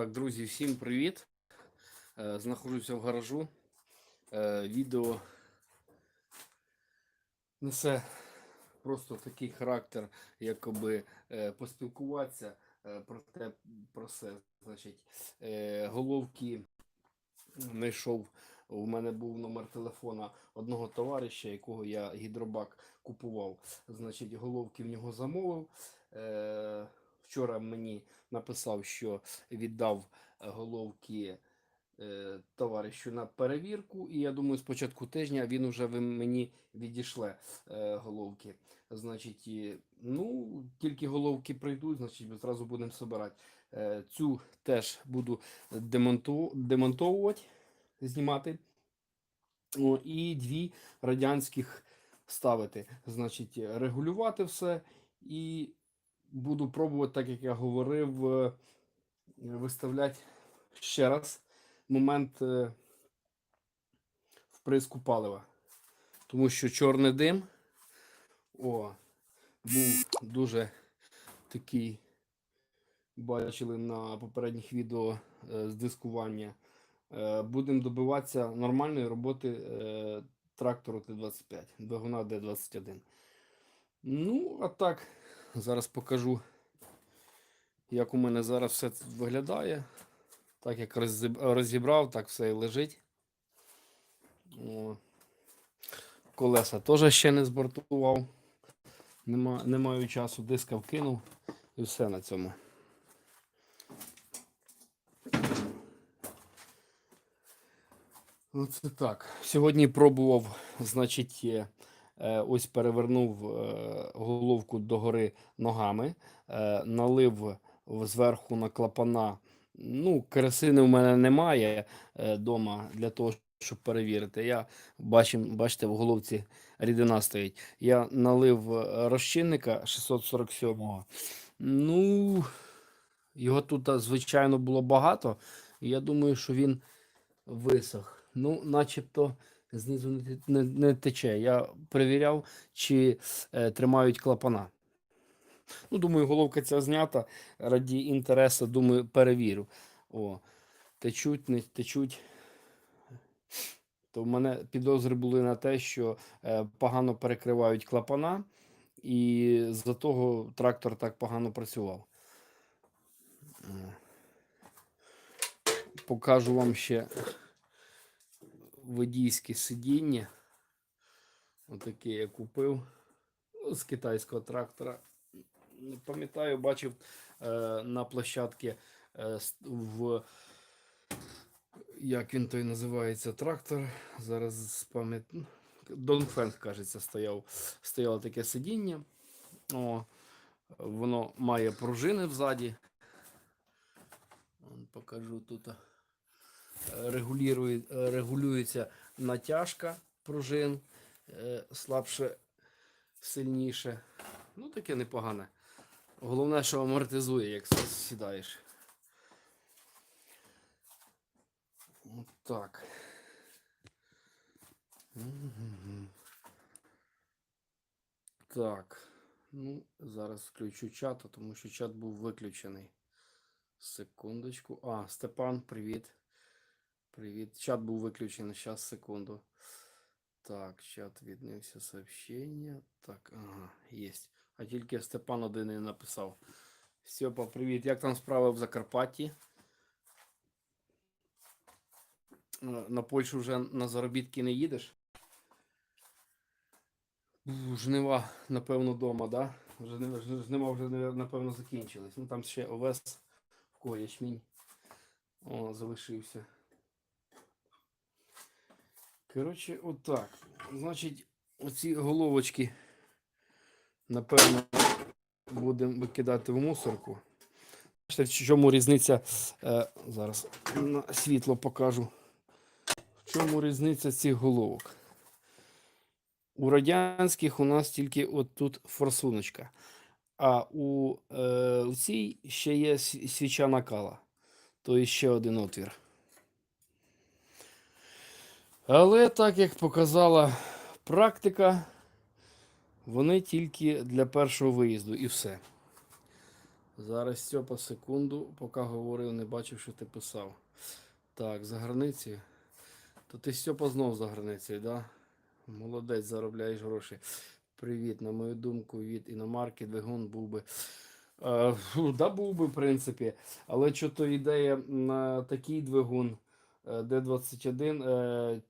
Так, друзі, всім привіт. Е, Знаходжуся в гаражу. Е, Відео несе просто такий характер, якоби е, поспілкуватися про те, про все. Значить, головки знайшов. У мене був номер телефона одного товариша, якого я гідробак купував. Значить, головки в нього замовив. Вчора мені написав, що віддав е, головки е, товаришу на перевірку. І я думаю, з початку тижня він вже мені відійшле е, головки. Значить, ну, тільки головки прийдуть, значить, зразу будемо збирати. Цю теж буду демонту, демонтовувати, знімати. О, і дві радянських ставити. Значить, регулювати все і буду пробувати, так як я говорив, е, виставляти ще раз момент е, вприску палива. Тому що чорний дим о, був дуже такий, бачили на попередніх відео е, з дискування. Будемо добиватися нормальної роботи трактору Т-25, двигуна Д-21. Ну, а так, зараз покажу, як у мене зараз все виглядає. Так як розібрав, так все і лежить. О. Колеса теж ще не збортував. Нема, не маю часу, диска вкинув і все на цьому. Оце так. Сьогодні пробував, значить, ось перевернув е, головку догори ногами, е, налив зверху на клапана. Ну, керосини в мене немає вдома для того, щоб перевірити. Я бачим, бачите, в головці рідина стоїть. Я налив е, розчинника 647-го. Ну, його тут, звичайно, було багато. Я думаю, що він висох. Ну, начебто знизу не, не, тече. Я перевіряв, чи е, тримають клапана. Ну, думаю, головка ця знята. Раді інтересу, думаю, перевірю. О, течуть, не течуть. То в мене підозри були на те, що е, погано перекривають клапана, і з-за того трактор так погано працював. Е. Покажу вам ще водійське сидіння. Отаке я купив з китайського трактора. Не пам'ятаю, бачив е, на площадці е, в. Як він той називається трактор? Зараз спам'ятаю. Донфенг, кажеться, стояв. Стояло таке сидіння. О, воно має пружини взаді. Покажу тут. Регулюється натяжка пружин е, слабше, сильніше. Ну, таке непогане. Головне, що амортизує, як сідаєш. Так. Так. Ну, зараз включу чат, тому що чат був виключений. Секундочку. А, Степан, привіт. Привіт. Чат був виключений. Зараз, секунду. Так, чат віднився сообщення. Так, ага, є. А тільки Степан один і написав. Степа, привіт. Як там справи в Закарпатті? На Польщу вже на заробітки не їдеш? Жнива, напевно, вдома, да? Жнива, вже, напевно, закінчились. Ну там ще овес, в ячмінь. О, залишився. Коротше, отак. Значить, оці головочки, напевно, будемо викидати в мусорку. В чому різниця? Е, зараз на світло покажу. В чому різниця цих головок? У радянських у нас тільки от тут форсуночка. А у, е, у цій ще є сві- свіча накала. То є ще один отвір. Але так як показала практика, вони тільки для першого виїзду і все. Зараз Стьопа секунду, поки говорив, не бачив, що ти писав. Так, за границею. То ти Стьопа знов за границею, да? Молодець, заробляєш гроші. Привіт, на мою думку, від іномарки двигун був би. Е, да, був би, в принципі. Але що то ідея на такий двигун е, Д-21. Е,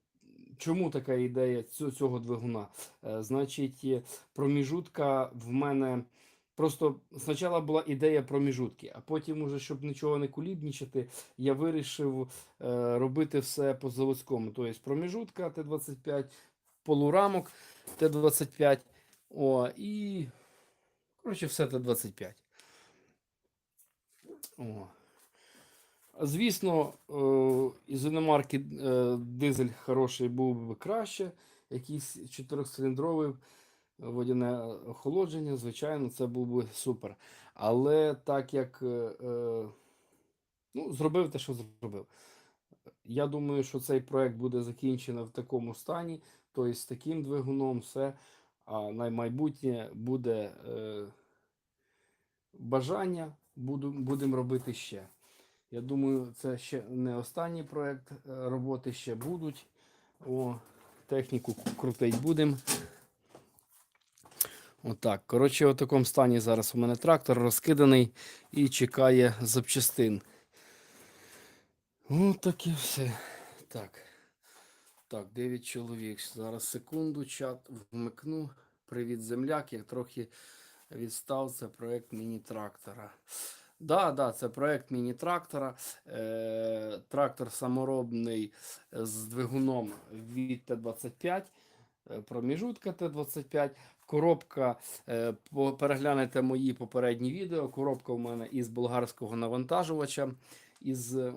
чому така ідея цього двигуна? Е, значить, е, проміжутка в мене. Просто спочатку була ідея проміжутки, а потім, уже, щоб нічого не кулібнічати, я вирішив е, робити все по заводському. Тобто проміжутка Т-25, полурамок Т-25. О, і. Коротше, все Т-25. О. Звісно, е, із іномарки е, дизель хороший був би краще. Якийсь чотирьохциліндровий водяне охолодження, звичайно, це був би супер. Але так як е, е, ну, зробив те, що зробив. Я думаю, що цей проект буде закінчено в такому стані, тобто з таким двигуном все. А на майбутнє буде е, бажання, будемо робити ще. Я думаю, це ще не останній проект е, роботи, ще будуть. О, техніку крутить будемо. Отак. Коротше, в такому стані зараз у мене трактор розкиданий і чекає запчастин. Ось таке все. Так. Так, 9 чоловік. Зараз секунду, чат вмикну. Привіт, земляк. Я трохи відстав. Це проект міні-трактора. Да, да, це проект міні-трактора. Е, трактор саморобний з двигуном від Т-25, е, проміжутка Т-25. Коробка, е, переглянете мої попередні відео. Коробка у мене із болгарського навантажувача із е,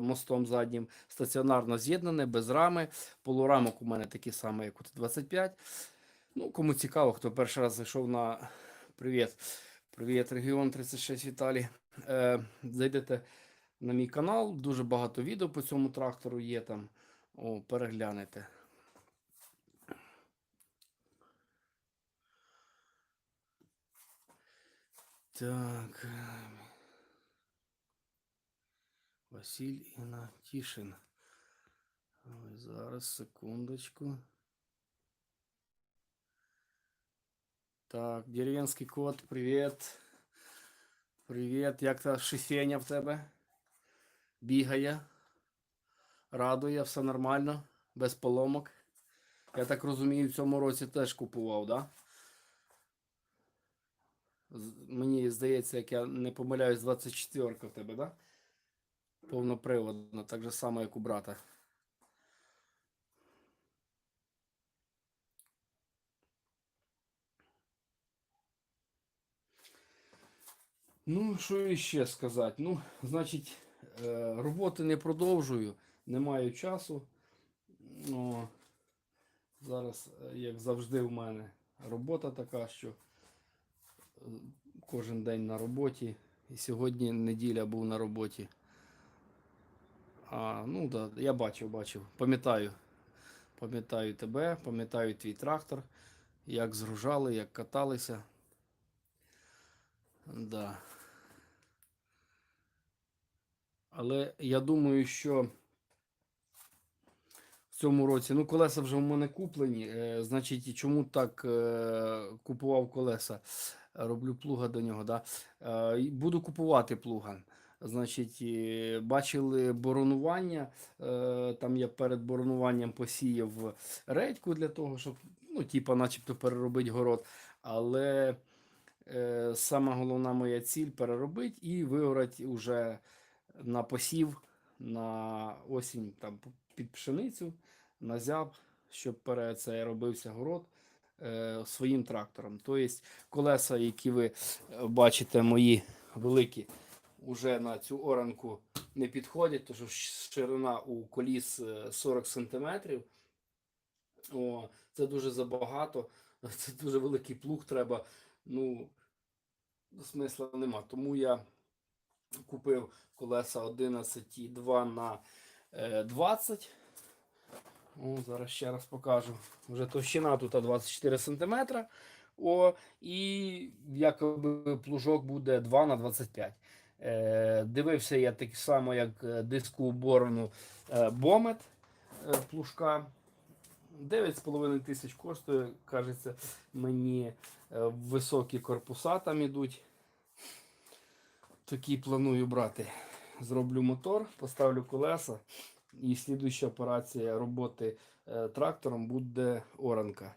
мостом заднім. Стаціонарно з'єднане, без рами. Полурамок у мене такі самі, як у Т-25. Ну, кому цікаво, хто перший раз зайшов на привіт. Привіт, регіон 36 Віталій. Е, зайдете на мій канал, дуже багато відео по цьому трактору є там. О, переглянете. Так. Василь Інатішин. Зараз, секундочку. Так, деревенський кот, привіт. Привіт. Як та шифеня в тебе? Бігає. Радує, все нормально, без поломок. Я так розумію, в цьому році теж купував, да? Мені здається, як я не помиляюсь, 24 в тебе, да? Повноприводна, так же само, як у брата. Ну, що іще сказати? Ну, значить, е, роботи не продовжую, не маю часу. Ну, зараз, е, як завжди, в мене робота така, що е, кожен день на роботі. І сьогодні неділя був на роботі. А, ну да, я бачив, бачив. Пам'ятаю. Пам'ятаю тебе, пам'ятаю твій трактор, як згружали, як каталися. Да. Але я думаю, що в цьому році, ну, колеса вже в мене куплені. Е, значить, чому так е, купував колеса? Роблю плуга до нього. Да? Е, буду купувати плуга. Значить, бачили боронування. Там я перед боронуванням посіяв редьку для того, щоб, ну, типа, начебто переробити город. Але сама головна моя ціль переробити і вигорати уже на посів на осінь там під пшеницю, на зяб, щоб це робився город е, своїм трактором. Тобто колеса, які ви е, бачите, мої великі, вже на цю оранку не підходять, тому що ширина у коліс е, 40 см. О, це дуже забагато. Це дуже великий плуг треба. Ну, смисла нема. Тому я купив колеса 11,2 на е, 20. О, зараз ще раз покажу. Вже товщина тут 24 см. О, і якоби плужок буде 2 на 25. Е, дивився я так само, як е, диску борону е, Бомет е, плужка. 9,5 тисяч коштує, кажеться, мені е, високі корпуса там ідуть. Такі планую брати. Зроблю мотор, поставлю колеса. І слідуюча операція роботи е, трактором буде оранка.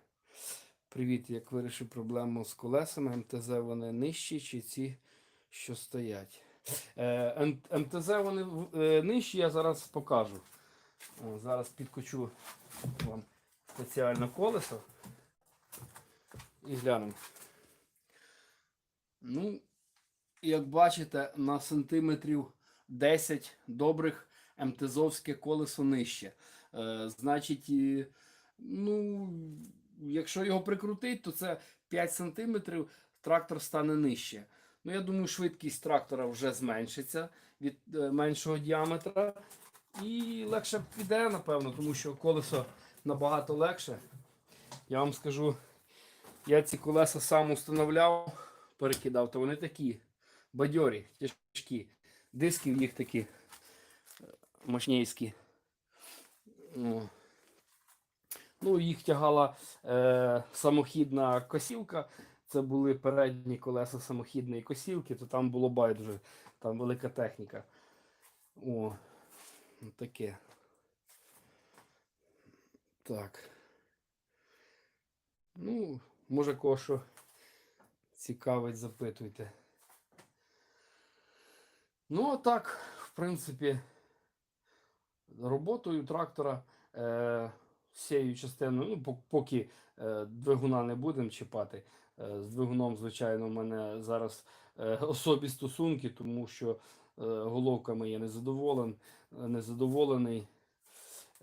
Привіт, як вирішив проблему з колесами, МТЗ вони нижчі чи ці, що стоять. Е, МТЗ вони е, нижчі, я зараз покажу. Зараз підкочу вам спеціально колесо. І глянемо. Ну, як бачите, на сантиметрів 10 добрих МТЗовське колесо нижче. Е, значить, ну, якщо його прикрутить, то це 5 сантиметрів трактор стане нижче. Ну, я думаю, швидкість трактора вже зменшиться від е, меншого діаметра. І легше піде, напевно, тому що колесо набагато легше. Я вам скажу, я ці колеса сам установляв, перекидав, то вони такі бадьорі, тяжкі. Диски в них такі е, мощнейські. О. Ну, їх тягала е, самохідна косілка. Це були передні колеса самохідної косілки, то там було байдуже, там велика техніка. О, ну, таке. Так. Ну, може що цікавить, запитуйте. Ну, а так, в принципі, роботою трактора е, всією частиною, ну, поки е, двигуна не будемо чіпати. Е, з двигуном, звичайно, в мене зараз е, особі стосунки, тому що е, головками я не задоволен, е, незадоволений.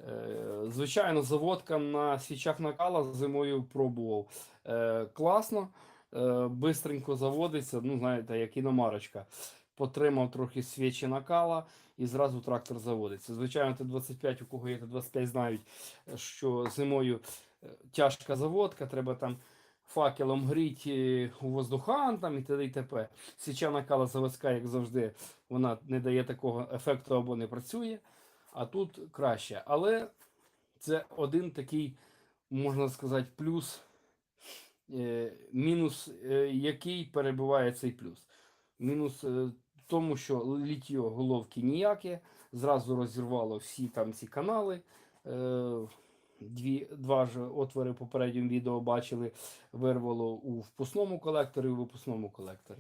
Е, Звичайно, заводка на свічах накала зимою пробував. Е, Класно, е, бистренько заводиться, ну, знаєте, як іномарочка. Потримав трохи свічі накала і зразу трактор заводиться. Звичайно, Т-25, у кого є Т-25, знають, що зимою е, тяжка заводка, треба там факелом гріти у воздухан там і т.д. і т.п. Свіча накала заводська, як завжди, вона не дає такого ефекту або не працює а тут краще. Але це один такий, можна сказати, плюс, е, мінус, е, який перебуває цей плюс. Мінус е, тому, що літьо головки ніяке, зразу розірвало всі там ці канали. Е, Дві, два ж отвори в попередньому відео бачили, вирвало у впускному колекторі і у випускному колекторі.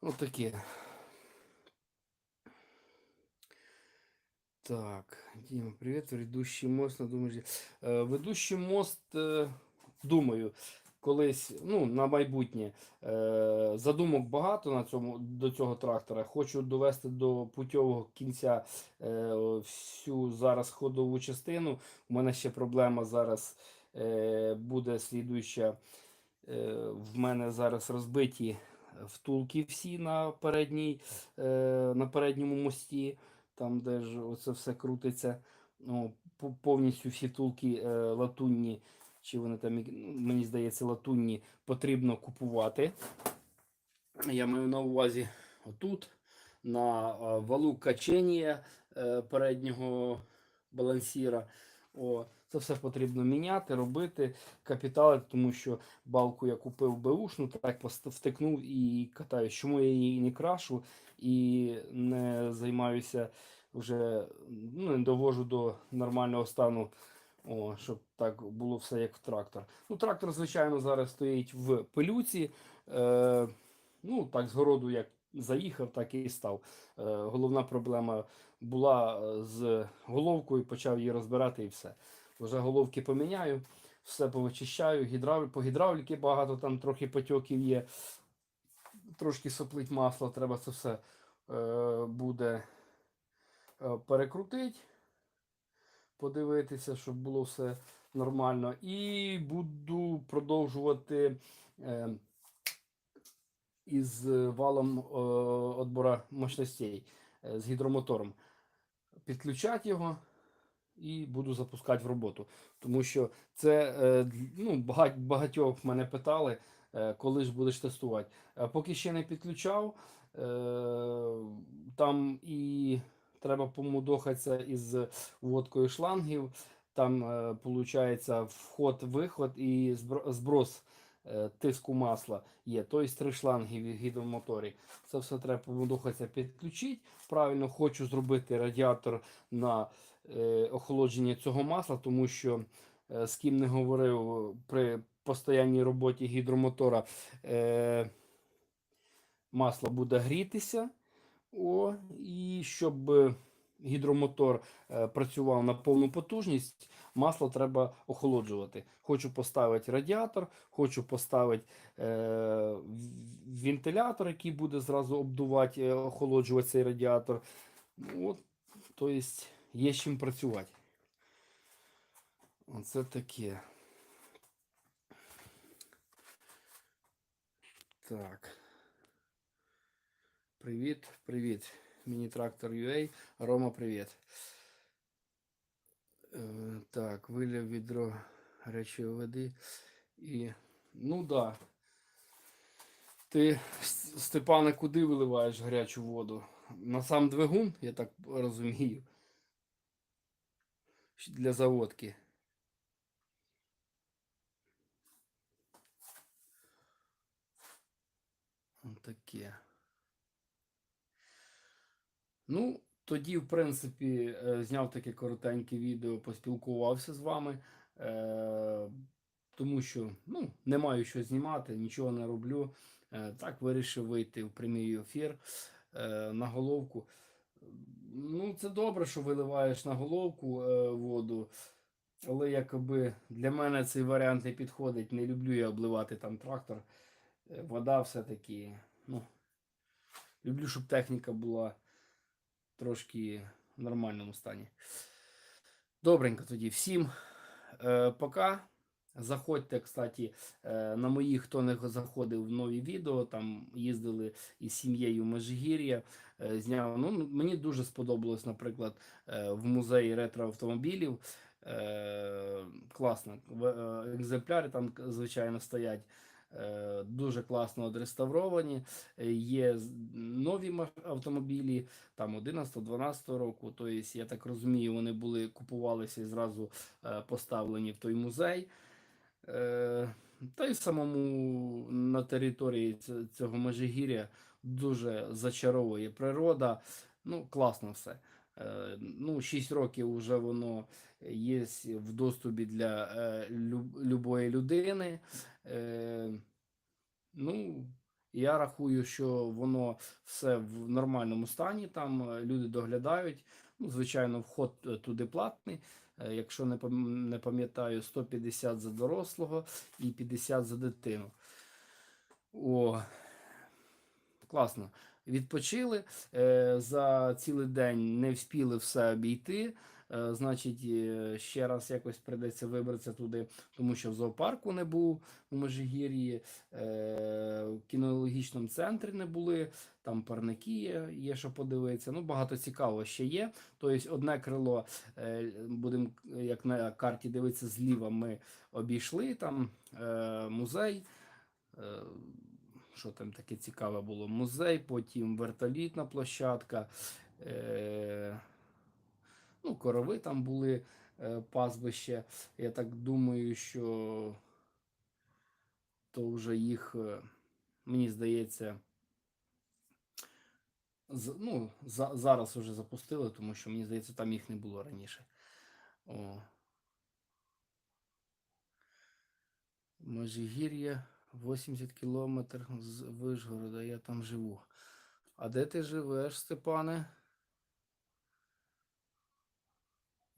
Ось таке. Так, Дима, привет. Ведущий мост на думаю. Е, Ведущий мост, е, думаю, колись, ну, на майбутнє. Е, Задумок багато на цьому, до цього трактора. Хочу довести до путьового кінця е, всю зараз ходову частину. У мене ще проблема зараз е, буде слідуюча. Е, В мене зараз розбиті втулки всі на передній, е, на передньому мості там, де ж оце все крутиться. Ну, повністю всі втулки е, латунні, чи вони там, ну, мені здається, латунні потрібно купувати. Я маю на увазі отут, на валу качення е, переднього балансіра. О, це все потрібно міняти, робити, капітали, тому що балку я купив беушну, так втикнув і катаю. Чому я її не крашу і не займаюся вже, ну, не довожу до нормального стану, о, щоб так було все як в трактор. Ну, трактор, звичайно, зараз стоїть в пилюці. Е, ну, так, з городу як заїхав, так і став. Е, головна проблема була е, з головкою, почав її розбирати і все. Вже головки поміняю, все повичищаю, гідравль, по гідравліки багато, там трохи потьоків є, трошки соплить масло, треба це все е, буде е, перекрутити, подивитися, щоб було все нормально. І буду продовжувати е, із валом е, отбора мощностей е, з гідромотором. Підключати його і буду запускати в роботу. Тому що це е, ну, багать, багатьох мене питали, е, коли ж будеш тестувати. Е, Поки ще не підключав, там і треба помудохатися із вводкою шлангів. Там виходить вход-виход і зброс е, тиску масла є. Тобто три шланги в гідромоторі. Це все треба помудохатися підключити. Правильно хочу зробити радіатор на е, охолодження цього масла, тому що е, з ким не говорив при постійній роботі гідромотора е, масло буде грітися. О, і щоб е, гідромотор е, працював на повну потужність, масло треба охолоджувати. Хочу поставити радіатор, хочу поставити е, вентилятор, який буде зразу обдувати, е, охолоджувати цей радіатор. Ну, От, тобто є з чим працювати. Оце таке. Так. Привіт, привіт. Міні-трактор UA. Рома, привіт. Е, так, виляв відро гарячої води. І. Ну да. Ти, Степане, куди виливаєш гарячу воду? На сам двигун, я так розумію. Для заводки. Таке. Ну, тоді, в принципі, е, зняв таке коротеньке відео, поспілкувався з вами. Е, тому що ну, не маю що знімати, нічого не роблю. Е, так вирішив вийти в прямий ефір на головку. Ну, це добре, що виливаєш на головку воду. Але якби для мене цей варіант не підходить. Не люблю я обливати там трактор. Вода все-таки. Ну, люблю, щоб техніка була трошки в нормальному стані. Добренько тоді. Всім е, пока. Заходьте, кстати, е, на мої, хто не заходив в нові відео, там їздили із сім'єю Межигір'я. Е, зняв. Ну, мені дуже сподобалось, наприклад, е, в музеї ретроавтомобілів. Класно. Екземпляри там, звичайно, стоять. Е, Дуже класно відреставровані. Е, Є нові автомобілі, там 11-12 року. Тобто, я так розумію, вони були купувалися і зразу е, поставлені в той музей. Та й самому на території цього Межигір'я дуже зачаровує природа. Ну, класно все. Ну, 6 років вже воно є в доступі для любої людини. Е, Ну, я рахую, що воно все в нормальному стані. Там е, люди доглядають. Ну, звичайно, вход е, туди платний. Е, Якщо не пам- не пам'ятаю, 150 за дорослого і 50 за дитину. О, класно. Відпочили. За цілий день не вспіли все обійти. Е, Значить, е, ще раз якось прийдеться вибратися туди, тому що в зоопарку не був у Межигір'ї, е, в кінологічному центрі не були, там парники є, що подивитися. Ну, багато цікавого ще є. Тобто, одне крило, будемо як на карті дивитися зліва, ми обійшли там музей. Що там таке цікаве було? Музей, потім вертолітна площадка. Ну, корови там були е, пастбище. Я так думаю, що то вже їх, е, мені здається, ну, за, зараз вже запустили, тому що мені здається, там їх не було раніше. О. Межигір'я 80 кілометрів з Вишгорода, я там живу. А де ти живеш, Степане?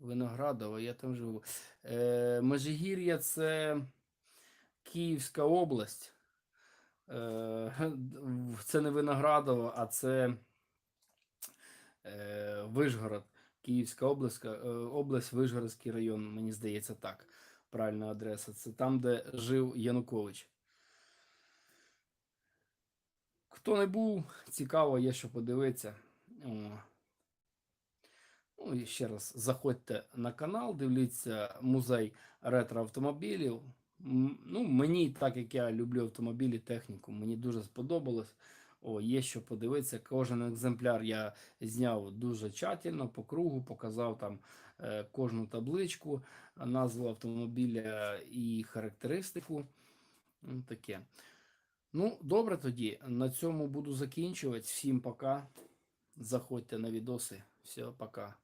Виноградово, я там живу. Е, Межигір'я це Київська область. Е, це не Виноградово, а це е, Вишгород. Київська область, е, область, Вишгородський район, мені здається, так. Правильна адреса. Це там, де жив Янукович. Хто не був, цікаво, є що подивитися. Ну і ще раз заходьте на канал, дивіться музей ретро-автомобілів. Ну, мені, так як я люблю автомобілі, техніку, мені дуже сподобалось. О, є що подивитися. Кожен екземпляр я зняв дуже тщательно, по кругу, показав там е, кожну табличку, назву автомобіля і характеристику. Ну, Таке. Ну, добре тоді. На цьому буду закінчувати. Всім пока. Заходьте на відоси. Все, пока.